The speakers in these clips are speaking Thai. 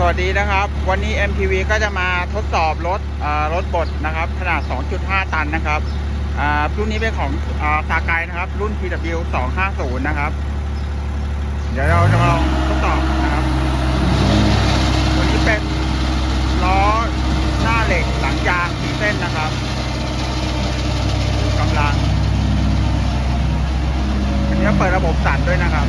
สวัสดีนะครับ วันนี้ MPV ก็จะมาทดสอบรถรถบดนะครับ ขนาด 2.5 ตันนะครับอ่ารุ่นนี้เป็นของอ่าซาไกนะครับ รุ่น TW 250 นะครับ เดี๋ยวเราจะมาลองทดสอบนะครับ ตัวนี้เป็นล้อหน้าเหล็กหลังยางสีเส้นนะครับกำลังอันนี้เปิดระบบสั่นด้วยนะครับ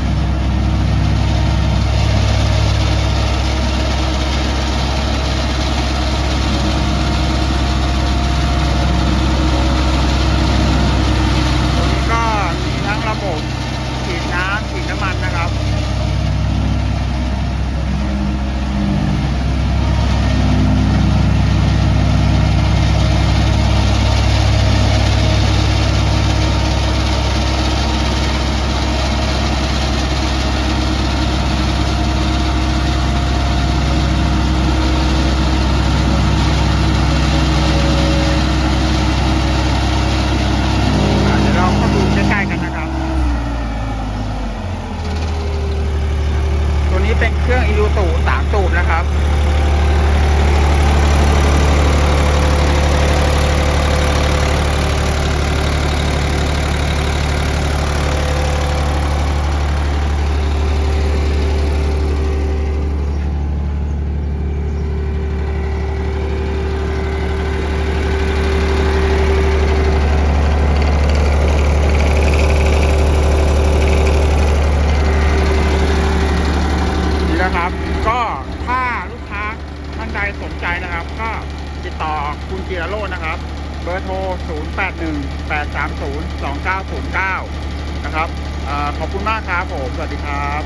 ตัวนี้ก็มีทั้งระบบ ฉีดน้ำฉีดน้ำมันนะครับ อ่าเดี๋ยวเราเข้าดูใกล้ๆกันนะครับ ตัวนี้ เป็นเครื่อง i ูสูสามสูบนะครับ นะครับ ก็ถ้าลูกค้าท่านใดสนใจนะครับ ก็ติดต่อคุณจิรโรจนะครับ เบอร์โทร 0818302909 นะครับอขอบคุณมากครับผม สวัสดีครับ